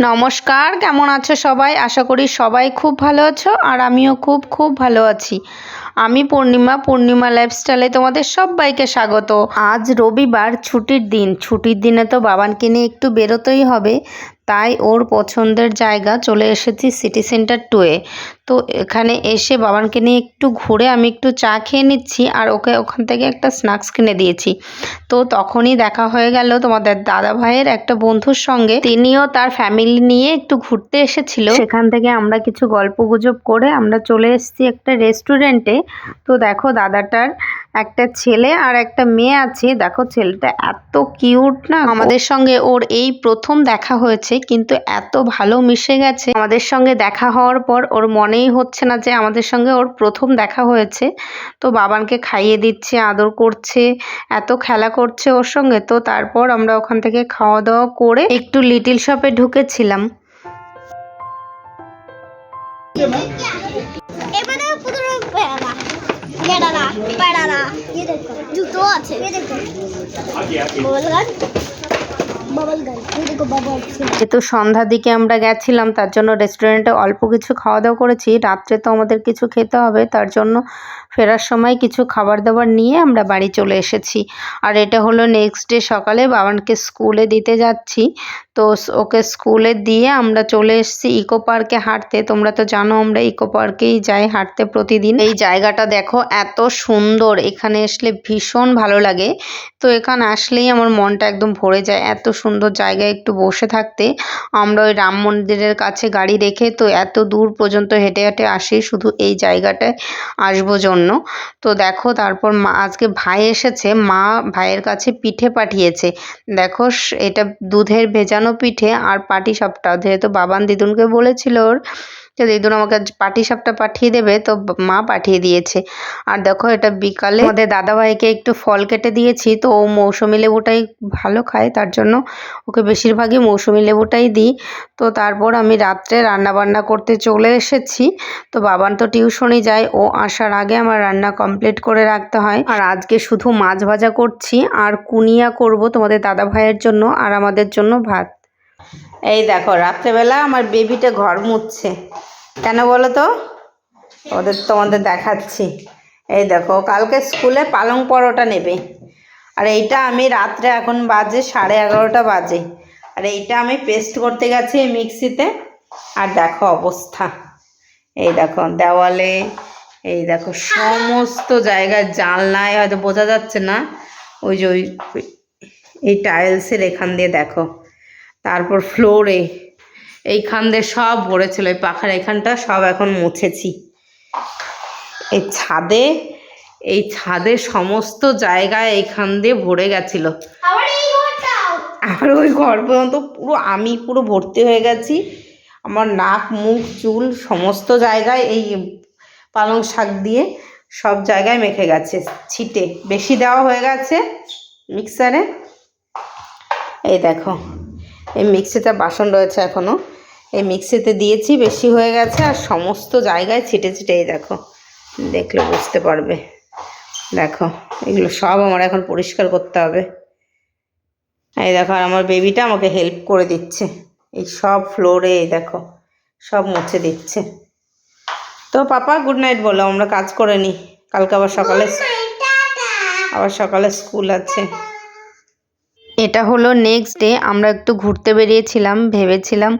নমস্কার, কেমন আছো সবাই? আশা করি সবাই খুব ভালো আছো আর আমিও খুব খুব ভালো আছি। আমি পূর্ণিমা পূর্ণিমা লাইফস্টাইলে তোমাদের সবাইকে স্বাগত। আজ রবিবার ছুটির দিন। ছুটির দিনে তো বাবানকে নিয়ে একটু বেরোতেই হবে। তাই ওর পছন্দের জায়গা চলে এসেছি সিটি সেন্টার টুয়ে তো এখানে এসে বাবানকে নিয়ে একটু ঘুরে আমি একটু চা খেয়ে নিচ্ছি আর ওকে ওখান থেকে একটা স্ন্যাক্স কিনে দিয়েছি। তো তখনই দেখা হয়ে গেল তোমাদের দাদা ভাইয়ের একটা বন্ধুর সঙ্গে। তিনিও তার ফ্যামিলি নিয়ে একটু ঘুরতে এসেছিল। সেখান থেকে আমরা কিছু গল্প গুজব করে আমরা চলে এসেছি একটা রেস্টুরেন্টে তো দেখো দাদাটার একটা ছেলে আর একটা মেয়ে আছে। দেখো ছেলেটা এত কিউট না আমাদের সঙ্গে ওর এই প্রথম দেখা হয়েছে, কিন্তু এত ভালো মিশে গেছে। আমাদের সঙ্গে দেখা হওয়ার পর ওর মনেই হচ্ছে না যে আমাদের সঙ্গে ওর প্রথম দেখা হয়েছে। তো বাবানকে খাইয়ে দিচ্ছে, আদর করছে, এত খেলা করছে ওর সঙ্গে। তো তারপর আমরা ওখান থেকে খাওয়া দাওয়া করে একটু লিটিল শপে ঢুকেছিলাম। পাড়ারা। জুতো আছে যেহেতু সন্ধ্যার দিকে আমরা গেছিলাম, তার জন্য রেস্টুরেন্টে অল্প কিছু খাওয়া দাওয়া করেছি। রাত্রে তো আমাদের কিছু খেতে হবে, তার জন্য ফেরার সময় কিছু খাবার দাবার নিয়ে আমরা বাড়ি চলে এসেছি। আর এটা হলো নেক্সট ডে সকালে বাবানকে স্কুলে দিতে যাচ্ছি। তো ওকে স্কুলে দিয়ে আমরা চলে এসেছি ইকো পার্কে হাঁটতে। তোমরা তো জানো আমরা ইকো পার্কেই যাই হাঁটতে প্রতিদিন। এই জায়গাটা দেখো এত সুন্দর, এখানে আসলে ভীষণ ভালো লাগে। তো এখানে আসলেই আমার মনটা একদম ভরে যায়, এত সুন্দর জায়গায় একটু বসে থাকতে আমরা ওই রাম মন্দিরের কাছে গাড়ি রেখে তো এত দূর পর্যন্ত হেঁটে হেঁটে আসি, শুধু এই জায়গাটায় আসব জন্য। তো দেখো, তারপর মা, আজকে ভাই এসেছে, মা ভাইয়ের কাছে পিঠে পাঠিয়েছে। দেখো এটা দুধের ভেজানো পিঠে আর পাটি সাপটা, যেহেতু বাবান দিদুনকে বলেছিল ওর যে দিদুন আমাকে পাটি সাপটা পাঠিয়ে দেবে, তো মা পাঠিয়ে দিয়েছে। আর দেখো এটা বিকালে আমাদের দাদাভাইকে একটু ফল কেটে দিয়েছি, তো ও মৌসুমি লেবুটাই ভালো খায়, তার জন্য ওকে বেশিরভাগই মৌসুমি লেবুটাই দিই। তো তারপর আমি রাত্রে রান্না বান্না করতে চলে এসেছি, তো বাবান তো টিউশনে যায়, ও আসার আগে আমার রান্না কমপ্লিট করে রাখতে হয়। আর আজকে শুধু মাছ ভাজা করছি, আর কুনিয়া করব তোমাদের দাদা ভাইয়ের জন্য, আর আমাদের জন্য ভাত। এই দেখো, রাত্রেবেলা আমার বেবিটা ঘর মুছছে। কেন বলো তো? ওদের তোমাদের দেখাচ্ছি। এই দেখো কালকে স্কুলে পালং পরোটা নেবে। আর এইটা আমি রাত্রে এখন বাজে সাড়ে এগারোটা বাজে। আর এইটা আমি পেস্ট করতে গেছি মিক্সিতে। আর দেখো অবস্থা। এই দেখো, দেওয়ালে, এই দেখো সমস্ত জায়গায় জানলায়, হয়তো বোঝা যাচ্ছে না। ওই যে ওই এই টাইলসের এখান দিয়ে দেখো। তারপর ফ্লোরে এইখান দিয়ে সব ভরেছিল ওই পাখার এখানটা সব এখন মুছেছি। এই ছাদে এই ছাদে সমস্ত জায়গায় এইখান দিয়ে ভরে গেছিল। আবার আর ওই ঘর পর্যন্ত পুরো আমি পুরো ভর্তি হয়ে গেছি। আমার নাক মুখ চুল সমস্ত জায়গায় এই পালং শাক দিয়ে সব জায়গায় মেখে গেছে। ছিটে বেশি দেওয়া হয়ে গেছে মিক্সারে এই দেখো এই মিক্সিতে বাসন রয়েছে এখনও এই মিক্সিতে দিয়েছি বেশি হয়ে গেছে আর সমস্ত জায়গায় ছিটে ছিটে এই দেখো। দেখলে বুঝতে পারবে। দেখো এগুলো সব আমার এখন পরিষ্কার করতে হবে। এই দেখো আর আমার বেবিটা আমাকে হেল্প করে দিচ্ছে। এই সব ফ্লোরে এই দেখো সব মুছে দিচ্ছে। তো পাপা গুড নাইট বলো আমরা কাজ করে নিই কালকে আবার সকালে আবার সকালে স্কুল আছে। এটা হলো নেক্সট ডে আমরা একটু ঘুরতে বেরিয়েছিলাম, ভেবেছিলাম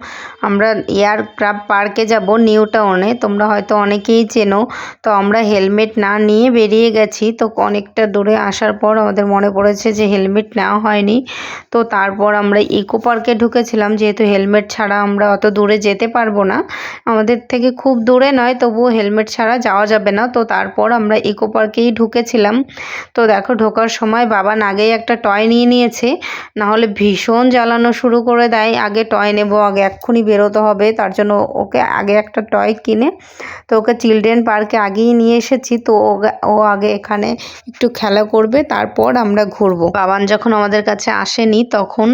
আমরা এয়ারক্রাফট পার্কে যাব নিউ টাউনে তোমরা হয়তো অনেকেই চেনো, তো আমরা হেলমেট না নিয়ে বেরিয়ে গেছি, তো অনেকটা দূরে আসার পর আমাদের মনে পড়েছে যে হেলমেট নেওয়া হয়নি, তো তারপর আমরা ইকো পার্কে ঢুকেছিলাম, যেহেতু হেলমেট ছাড়া আমরা অত দূরে যেতে পারব না, আমাদের থেকে খুব দূরে নয়, তবুও হেলমেট ছাড়া যাওয়া যাবে না, তো তারপর আমরা ইকো পার্কেই ঢুকেছিলাম, তো দেখো ঢোকার সময় বাবা আগেই একটা টয় নিয়ে নিয়েছে না হলে ভীষণ জ্বালানো শুরু করে দেয়। আগে টয় নেব, আগে এক্ষুনি বেরোতে হবে, তার জন্য ওকে আগে একটা টয় কিনে, তো ওকে চিলড্রেন পার্কে আগেই নিয়ে এসেছি, তো ও আগে এখানে একটু খেলা করবে, তারপর আমরা ঘুরবো। বাবান যখন আমাদের কাছে আসেনি, তখন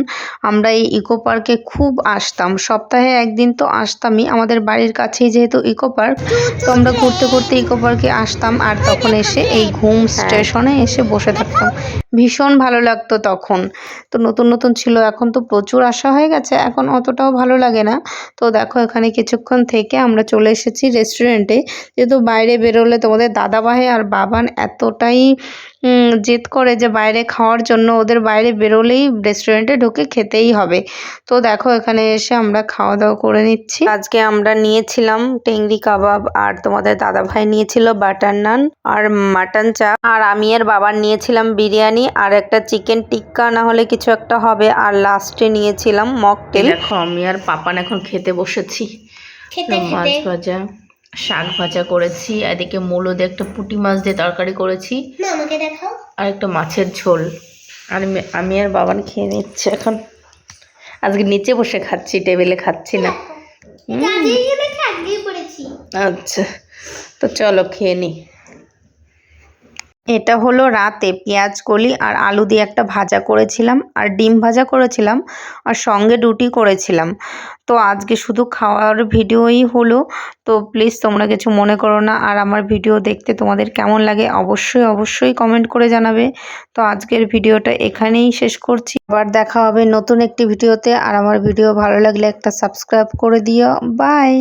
আমরা এই ইকো পার্কে খুব আসতাম। সপ্তাহে একদিন তো আসতামই, আমাদের বাড়ির কাছেই যেহেতু ইকো পার্ক তো আমরা ঘুরতে ঘুরতে ইকো পার্কে আসতাম, আর তখন এসে এই ঘুম স্টেশনে এসে বসে থাকতাম। ভীষণ ভালো লাগতো তখন। তো নতুন নতুন ছিল, এখন তো প্রচুর আসা হয়ে গেছে, এখন অতটাও ভালো লাগে না। তো দেখো, এখানে কিছুক্ষণ থেকে আমরা চলে এসেছি রেস্টুরেন্টে যেহেতু বাইরে বেরোলে তোমাদের দাদাভাই আর বাবান এতটাই জেদ করে যে বাইরে খাওয়ার জন্য ওদের বাইরে বেরোলেই রেস্টুরেন্টে ঢুকে খেতেই হবে। তো দেখো, এখানে এসে আমরা খাওয়া দাওয়া করে নিচ্ছি। আজকে আমরা নিয়েছিলাম টেংরি কাবাব আর তোমাদের দাদাভাই নিয়েছিল বাটার নান আর মাটন চা আর আমি আর বাবার নিয়েছিলাম বিরিয়ানি আর একটা চিকেন টিক্কা, না হলে কিছু একটা হবে আর লাস্টে নিয়েছিলাম মকটেল দেখো আমি আর পাপান এখন খেতে বসেছি। মাছ ভাজা শাক ভাজা করেছি এদিকে মূলো দিয়ে একটা পুঁটি মাছ দিয়ে তরকারি করেছি। না আর একটা মাছের ঝোল। আর আমি- আমি আর বাবান খেয়ে নিচ্ছে এখন। আজকে নিচে বসে খাচ্ছি টেবিলে খাচ্ছি না। আচ্ছা তো চলো খেয়ে নি। এটা হলো রাতে পেঁয়াজ, কলি আর আলু দিয়ে একটা ভাজা করেছিলাম আর ডিম ভাজা করেছিলাম আর সঙ্গে রুটি করেছিলাম। তো আজকে শুধু খাওয়ার ভিডিওই হলো। তো প্লিজ তোমরা কিছু মনে করো না আর আমার ভিডিও দেখতে তোমাদের কেমন লাগে অবশ্যই অবশ্যই কমেন্ট করে জানাবে। তো আজকের ভিডিওটা এখানেই শেষ করছি। আবার দেখা হবে নতুন একটি ভিডিওতে। আর আমার ভিডিও ভালো লাগলে একটা সাবস্ক্রাইব করে দিও। বাই!